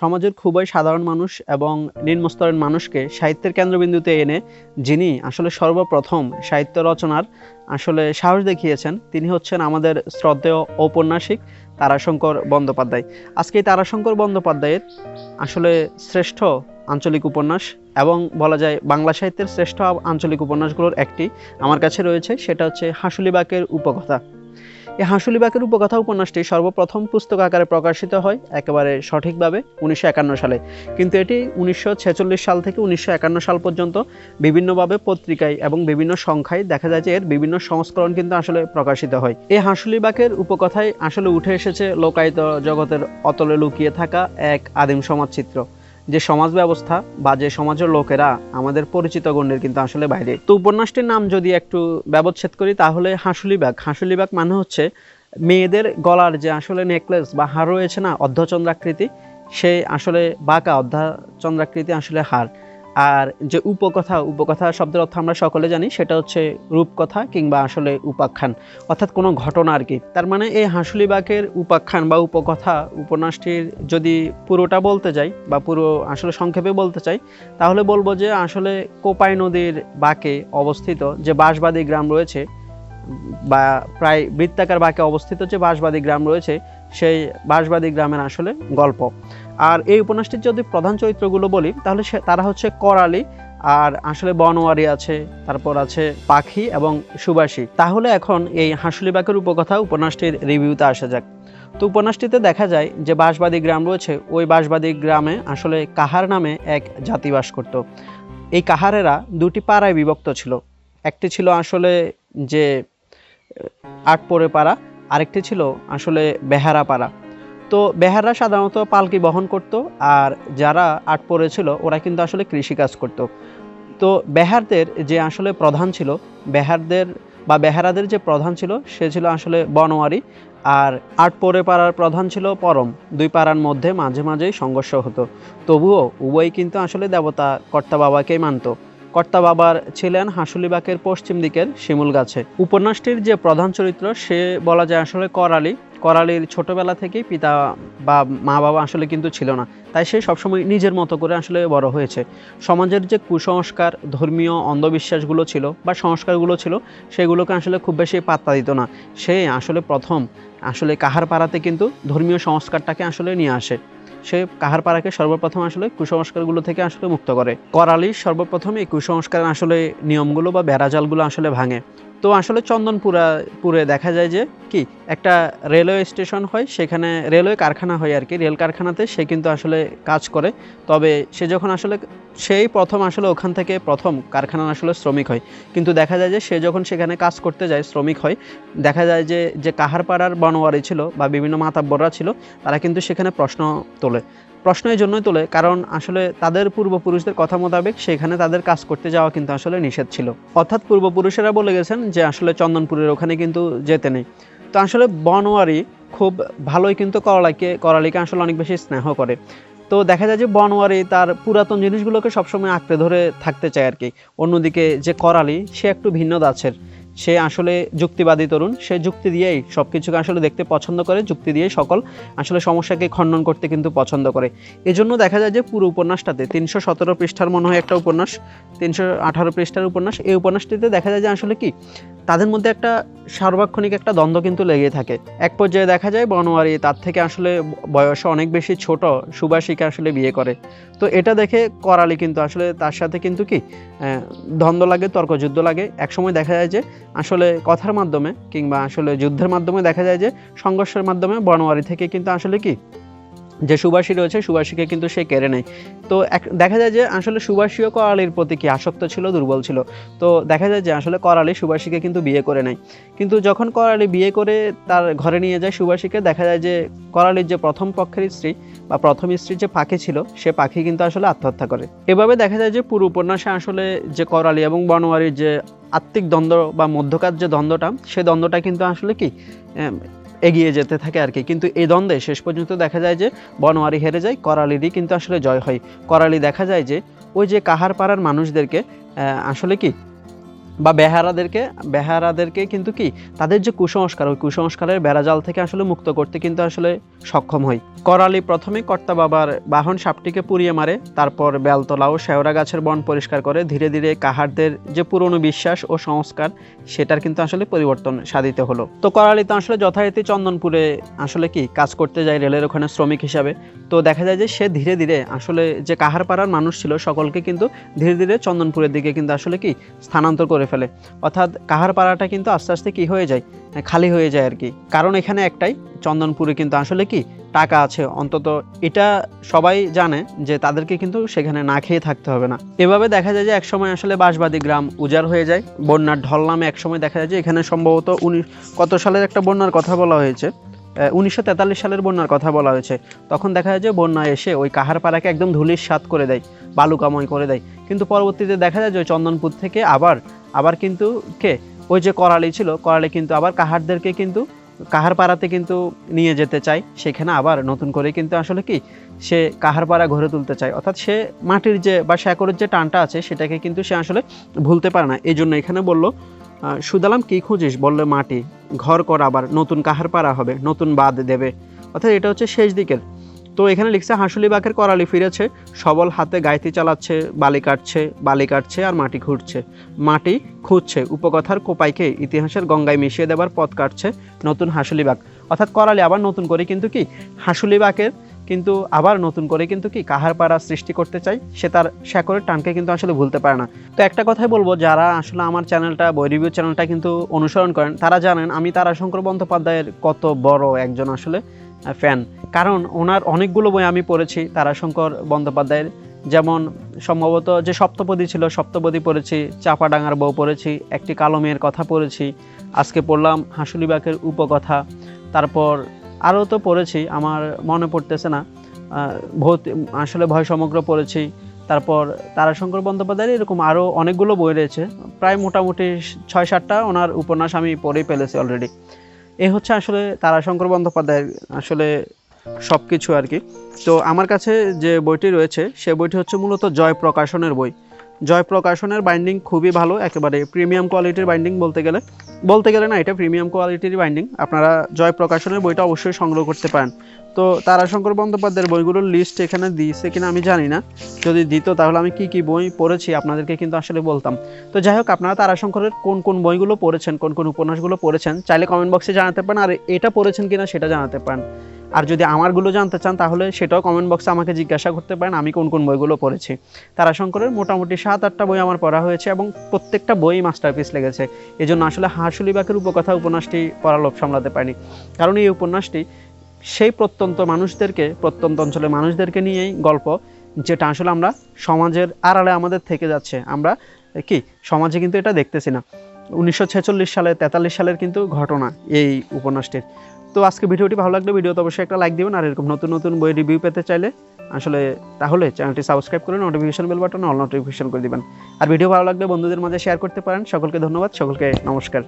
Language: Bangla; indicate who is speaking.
Speaker 1: সমাজের খুবই সাধারণ মানুষ এবং নিম্ন স্তরের মানুষকে সাহিত্যের কেন্দ্রবিন্দুতে এনে যিনি আসলে সর্বপ্রথম সাহিত্য রচনার আসলে সাহস দেখিয়েছেন, তিনি হচ্ছেন আমাদের শ্রদ্ধেয় ঔপন্যাসিক তারাশঙ্কর বন্দ্যোপাধ্যায়। আজকে এই তারাশঙ্কর বন্দ্যোপাধ্যায়ের আসলে শ্রেষ্ঠ আঞ্চলিক উপন্যাস এবং বলা যায় বাংলা সাহিত্যের শ্রেষ্ঠ আঞ্চলিক উপন্যাসগুলোর একটি আমার কাছে রয়েছে, সেটা হচ্ছে হাসুলিবাকের উপকথা। এই হাঁসুলিবাকের উপকথা উপন্যাসটি সর্বপ্রথম পুস্তক আকারে প্রকাশিত হয় একেবারে সঠিকভাবে উনিশশো একান্ন সালে। কিন্তু এটি উনিশশো ছেচল্লিশ সাল থেকে উনিশশো একান্ন সাল পর্যন্ত বিভিন্নভাবে পত্রিকায় এবং বিভিন্ন সংখ্যায় দেখা যায় যে এর বিভিন্ন সংস্করণ কিন্তু আসলে প্রকাশিত হয়। এই হাঁসুলিবাকের উপকথায় আসলে উঠে এসেছে লোকায়িত জগতের অতলে লুকিয়ে থাকা এক আদিম সমাজ চিত্র যে সমাজ ব্যবস্থা বা যে সমাজের লোকেরা আমাদের পরিচিত গণ্যের কিন্তু আসলে বাইরে। তো উপন্যাসটির নাম যদি একটু ব্যবচ্ছেদ করি, তাহলে হাঁসুলি ব্যাগ হাঁসুলি ব্যাগ মানে হচ্ছে মেয়েদের গলার যে আসলে নেকলেস বা হার রয়েছে না, অর্ধচন্দ্রাকৃতি, সে আসলে বাঁকা অর্ধচন্দ্রাকৃতি আসলে হার। আর যে উপকথা উপকথা শব্দের অর্থ আমরা সকলে জানি, সেটা হচ্ছে রূপকথা কিংবা আসলে উপাখ্যান, অর্থাৎ কোনো ঘটনা আর কি। তার মানে এই হাঁসুলি হাঁসুলিবাগের উপাখ্যান বা উপকথা, উপন্যাসটির যদি পুরোটা বলতে যাই বা পুরো আসলে সংক্ষেপে বলতে চাই, তাহলে বলব যে আসলে কোপাই নদীর বাঁকে অবস্থিত যে বাঁশবাদী গ্রাম রয়েছে বা প্রায় বৃত্তাকার বাঁকে অবস্থিত যে বাঁশবাদী গ্রাম রয়েছে সেই বাঁশবাদী গ্রামের আসলে গল্প। আর এই উপন্যাসটির যদি প্রধান চরিত্রগুলো বলি, তাহলে সে তারা হচ্ছে করালি, আর আসলে বনোয়ারি আছে, তারপর আছে পাখি এবং সুবাসী। তাহলে এখন এই হাঁসুলিবাকের উপকথা উপন্যাসটির রিভিউতে আসা যাক। তো উপন্যাসটিতে দেখা যায় যে বাঁশবাদী গ্রাম রয়েছে, ওই বাঁশবাদী গ্রামে আসলে কাহার নামে এক জাতি বাস করত। এই কাহারেরা দুটি পাড়ায় বিভক্ত ছিল। একটি ছিল আসলে যে আটপরে পাড়া আরেকটি ছিল আসলে বেহারা পাড়া তো বেহাররা সাধারণত পালকি বহন করত আর যারা আট পরে ছিল ওরা কিন্তু আসলে কৃষিকাজ করত। তো বেহারদের যে আসলে প্রধান ছিল, বেহারদের বা বেহারাদের যে প্রধান ছিল সে ছিল আসলে বনোয়ারি আর আট পরে পাড়ার প্রধান ছিল পরম। দুই পাড়ার মধ্যে মাঝে মাঝেই সংঘর্ষ হতো। তবুও উভয় কিন্তু আসলে দেবতা কর্তা বাবাকেই মানত। কর্তা বাবার ছিলেন হাঁসুলিবাকের পশ্চিম দিকের শিমুল গাছে উপন্যাসটির যে প্রধান চরিত্র, সে বলা যায় আসলে করালি। করালির ছোটবেলা থেকেই পিতা বা মা বাবা আসলে কিন্তু ছিল না। তাই সে সবসময় নিজের মতো করে আসলে বড় হয়েছে। সমাজের যে কুসংস্কার, ধর্মীয় অন্ধবিশ্বাসগুলো ছিল বা সংস্কারগুলো ছিল, সেগুলোকে আসলে খুব বেশি পাত্তা দিত না। সে আসলে প্রথম আসলে কাহার পাড়াতে কিন্তু ধর্মীয় সংস্কারটাকে আসলে নিয়ে আসে। সে কাহার পাড়াকে সর্বপ্রথম আসলে কুসংস্কারগুলো থেকে আসলে মুক্ত করে। করালি সর্বপ্রথম এই কুসংস্কার আসলে নিয়মগুলো বা বেড়াজালগুলো আসলে ভাঙে। তো আসলে চন্দনপুরা, পুরে দেখা যায় যে কি, একটা রেলওয়ে স্টেশন হয়, সেখানে রেলওয়ে কারখানা হয় আর কি। রেল কারখানাতে সে কিন্তু আসলে কাজ করে। তবে সে যখন আসলে সেই প্রথম আসলে ওখান থেকে প্রথম কারখানা আসলে শ্রমিক হয়। কিন্তু দেখা যায় যে সে যখন সেখানে কাজ করতে যায়, শ্রমিক হয়, দেখা যায় যে যে কাহারপাড়ার বনোয়ারি ছিল বা বিভিন্ন মাতাব্বররা ছিল, তারা কিন্তু সেখানে প্রশ্ন তোলে। প্রশ্ন এই জন্যই তোলে, কারণ আসলে তাদের পূর্বপুরুষদের কথা মোতাবেক সেখানে তাদের কাজ করতে যাওয়া কিন্তু আসলে নিষেধ ছিল। অর্থাৎ পূর্বপুরুষেরা বলে গেছেন যে, আসলে চন্দনপুরের ওখানে কিন্তু যেতে নেই। তো আসলে বনোয়ারি খুব ভালোই কিন্তু করলাকে, করালিকে আসলে অনেক বেশি স্নেহ করে। তো দেখা যায় যে বনোয়ারি তার পুরাতন জিনিসগুলোকে সবসময় আঁকড়ে ধরে থাকতে চায় আর কি। অন্যদিকে যে করালি, সে একটু ভিন্ন দাছের সে আসলে যুক্তিবাদী তরুণ, সে যুক্তি দিয়েই সব কিছুকে আসলে দেখতে পছন্দ করে, যুক্তি দিয়েই সকল আসলে সমস্যাকে খণ্ডন করতে কিন্তু পছন্দ করে। এজন্য দেখা যায় যে পুরো উপন্যাসটাতে, তিনশো সতেরো পৃষ্ঠার মনে হয় একটা উপন্যাস, তিনশো আঠারো পৃষ্ঠার উপন্যাস, এই উপন্যাসটিতে দেখা যায় যে আসলে কি তাদের মধ্যে একটা সার্বক্ষণিক একটা দ্বন্দ্ব কিন্তু লেগে থাকে। এক পর্যায়ে দেখা যায় বনোয়ারি তার থেকে আসলে বয়সে অনেক বেশি ছোট, সুবাসীকে আসলে বিয়ে করে। তো এটা দেখে করালি কিন্তু আসলে তার সাথে কিন্তু কি দ্বন্দ্ব লাগে, তর্কযুদ্ধ লাগে। একসময় দেখা যায় যে আসলে কথার মাধ্যমে কিংবা আসলে যুদ্ধের মাধ্যমে দেখা যায় যে সংঘর্ষের মাধ্যমে বনোয়ারি থেকে কিন্তু আসলে কি যে সুবাসী রয়েছে, সুবাসীকে কিন্তু সে কেড়ে নেয়। তো এক, দেখা যায় যে আসলে সুবাসীও করালির প্রতি কি আসক্ত ছিল, দুর্বল ছিল? তো দেখা যায় যে আসলে করালি সুবাসীকে কিন্তু বিয়ে করে নেয়। কিন্তু যখন করালি বিয়ে করে তার ঘরে নিয়ে যায় সুবাসীকে, দেখা যায় যে করালির যে প্রথম পক্ষের স্ত্রী বা প্রথম স্ত্রীর যে পাখি ছিল, সে পাখি কিন্তু আসলে আত্মহত্যা করে। এভাবে দেখা যায় যে পুরো উপন্যাসে আসলে যে করালি এবং বনোয়ারির যে আত্মিক দ্বন্দ্ব বা মধ্যকার যে দ্বন্দ্বটা, সে দ্বন্দ্বটা কিন্তু আসলে কি? এগিয়ে যেতে থাকে আর কি। কিন্তু এই দ্বন্দ্বে শেষ পর্যন্ত দেখা যায় যে বনোয়ারি হেরে যায় করালিরই কিন্তু আসলে জয় হয়। করালি দেখা যায় যে ওই যে কাহার পাড়ার মানুষদেরকে আসলে কি বা বেহারাদেরকে বেহারাদেরকে কিন্তু কি? তাদের যে কুসংস্কার, ওই কুসংস্কারের বেড়াজাল থেকে আসলে মুক্ত করতে কিন্তু আসলে সক্ষম হয় করালি প্রথমে কর্তা বাবার বাহন সাপটিকে পুড়িয়ে মারে, তারপর বেলতলা ও শেওড়া গাছের বন পরিষ্কার করে ধীরে ধীরে কাহারদের যে পুরনো বিশ্বাস ও সংস্কার, সেটার কিন্তু আসলে পরিবর্তন সাধিত হলো। তো করালি তো আসলে যথারীতি চন্দনপুরে আসলে কি কাজ করতে যায় রেলের ওখানে শ্রমিক হিসাবে। তো দেখা যায় যে সে ধীরে ধীরে আসলে যে কাহারপাড়ার মানুষ ছিল, সকলকে কিন্তু ধীরে ধীরে চন্দনপুরের দিকে কিন্তু আসলে কি স্থানান্তর করে ফেলে। অর্থাৎ কাহারপাড়াটা কিন্তু আস্তে আস্তে কী হয়ে যায়? খালি হয়ে যায় আর কি। কারণ এখানে একটাই, চন্দনপুরে কিন্তু আসলে কি, টাকা আছে। অন্তত এটা সবাই জানে যে তাদেরকে কিন্তু সেখানে না খেয়ে থাকতে হবে না। এভাবে দেখা যায় যে একসময় আসলে বাঁশবাদী গ্রাম উজাড় হয়ে যায়। বন্যার ঢল নামে একসময় দেখা যায় যে এখানে সম্ভবত উনি, কত সালের একটা বন্যার কথা বলা হয়েছে? উনিশশো তেতাল্লিশ সালের বন্যার কথা বলা হয়েছে। তখন দেখা যায় যে বন্যা এসে ওই কাহারপাড়াকে একদম ধুলির স্বাদ করে দেয়, বালুকাময় করে দেয়। কিন্তু পরবর্তীতে দেখা যায় যে চন্দনপুর থেকে আবার আবার কিন্তু কে? ওই যে করালি ছিল, করালি কিন্তু আবার কাহারদেরকে কিন্তু কাহার পাড়াতে কিন্তু নিয়ে যেতে চায়। সেখানে আবার নতুন করে কিন্তু আসলে কি? সে কাহার পাড়া ঘরে তুলতে চায়। অর্থাৎ সে মাটির যে বা শেকরের যে টানটা আছে, সেটাকে কিন্তু সে আসলে ভুলতে পারে না। এই জন্য এখানে বলল সুদালাম, কি খুঁজিস? বললে, মাটি। ঘর কর আবার। নতুন কাহার পাড়া হবে। নতুন বাদ দেবে। অর্থাৎ এটা হচ্ছে শেষ দিকের তো এখানে লিখছে হাঁসুলি বাঘের করালি ফিরেছে, সবল হাতে গাইতি চালাচ্ছে, বালি কাটছে বালি কাটছে আর মাটি খুঁড়ছে। মাটি খুঁজছে উপকথার কোপাইকে ইতিহাসের গঙ্গায় মিশিয়ে দেবার পথ কাটছে নতুন হাঁসুলি বাঘ। অর্থাৎ করালি আবার নতুন করে কিন্তু কি, হাঁসুলি বাঘের কিন্তু আবার নতুন করে কিন্তু কি কাহার পাড়া সৃষ্টি করতে চাই সে তার শেকরের টানকে কিন্তু আসলে ভুলতে পারে না। তো একটা কথাই বলব, যারা আসলে আমার চ্যানেলটা, বই রিভিউ চ্যানেলটা কিন্তু অনুসরণ করেন, তারা জানেন আমি তারাশঙ্কর বন্দ্যোপাধ্যায়ের কত বড় একজন আসলে ফ্যান কারণ ওনার অনেকগুলো বই আমি পড়েছি, তারাশঙ্কর বন্দ্যোপাধ্যায়ের। যেমন সম্ভবত যে সপ্তপদী ছিল, সপ্তপদী পড়েছি, চাপাডাঙ্গার বউ পড়েছি, একটি কালো মেয়ের কথা পড়েছি, আজকে পড়লাম হাঁসুলিবাকের উপকথা। তারপর আরও তো পড়েছি, আমার মনে পড়তেছে না ভৌত, আসলে ভয় সমগ্র পড়েছি। তারপর তারাশঙ্কর বন্দ্যোপাধ্যায়ের এরকম আরও অনেকগুলো বই রয়েছে, প্রায় মোটামুটি ছয় সাতটা ওনার উপন্যাস আমি পড়েই ফেলেছি অলরেডি এ হচ্ছে আসলে তারাশঙ্কর বন্দ্যোপাধ্যায়ের আসলে সব কিছু আর কি। তো আমার কাছে যে বইটি রয়েছে, সে বইটি হচ্ছে মূলত জয় প্রকাশনের বই। জয় প্রকাশনের বাইন্ডিং খুবই ভালো, একেবারে প্রিমিয়াম কোয়ালিটির বাইন্ডিং বলতে গেলে। বলতে গেলে না, এটা প্রিমিয়াম কোয়ালিটির বাইন্ডিং আপনারা জয় প্রকাশনের বইটা অবশ্যই সংগ্রহ করতে পারেন। তো তারাশঙ্কর বন্দ্যোপাধ্যায়ের বইগুলোর লিস্ট এখানে দিয়েছে কিনা আমি জানি না। যদি দিত তাহলে আমি কি কি বই পড়েছি আপনাদেরকে কিন্তু আসলে বলতাম। তো যাই হোক, আপনারা তারাশঙ্করের কোন কোন বইগুলো পড়েছেন, কোন কোন উপন্যাসগুলো পড়েছেন, চাইলে কমেন্ট বক্সে জানাতে পারেন, আর এটা পড়েছেন কিনা সেটা জানাতে পারেন। আর যদি আমারগুলো জানতে চান, তাহলে সেটাও কমেন্ট বক্সে আমাকে জিজ্ঞাসা করতে পারেন, আমি কোন কোন বইগুলো পড়েছি। তারাশঙ্করের মোটামুটি সাত আটটা বই আমার পড়া হয়েছে এবং প্রত্যেকটা বই মাস্টারপিস লেগেছে। এই জন্য আসলে হাঁসুলিবাকের উপকথা উপন্যাসটি পড়া লোভ সামলাতে পারিনি। কারণ এই উপন্যাসটি সেই প্রত্যন্ত মানুষদেরকে, প্রত্যন্ত অঞ্চলের মানুষদেরকে নিয়েই গল্প, যেটা আসলে আমরা সমাজের আড়ালে আমাদের থেকে যাচ্ছে। আমরা কি, সমাজে কিন্তু এটা দেখতেছি না। উনিশশো ছেচল্লিশ সালে তেতাল্লিশ সালের কিন্তু ঘটনা এই উপন্যাসটির। তো আজকে ভিডিওটি ভালো লাগলে ভিডিওতে অবশ্যই একটা লাইক দেবেন, আর এরকম নতুন নতুন বই রিভিউ পেতে চাইলে আসলে তাহলে চ্যানেলটি সাবস্ক্রাইব করে notification bell button all notification করে দিবেন। আর ভিডিও ভালো লাগলে বন্ধুদের মাঝে শেয়ার করতে পারেন। সকলকে ধন্যবাদ, সকলকে নমস্কার।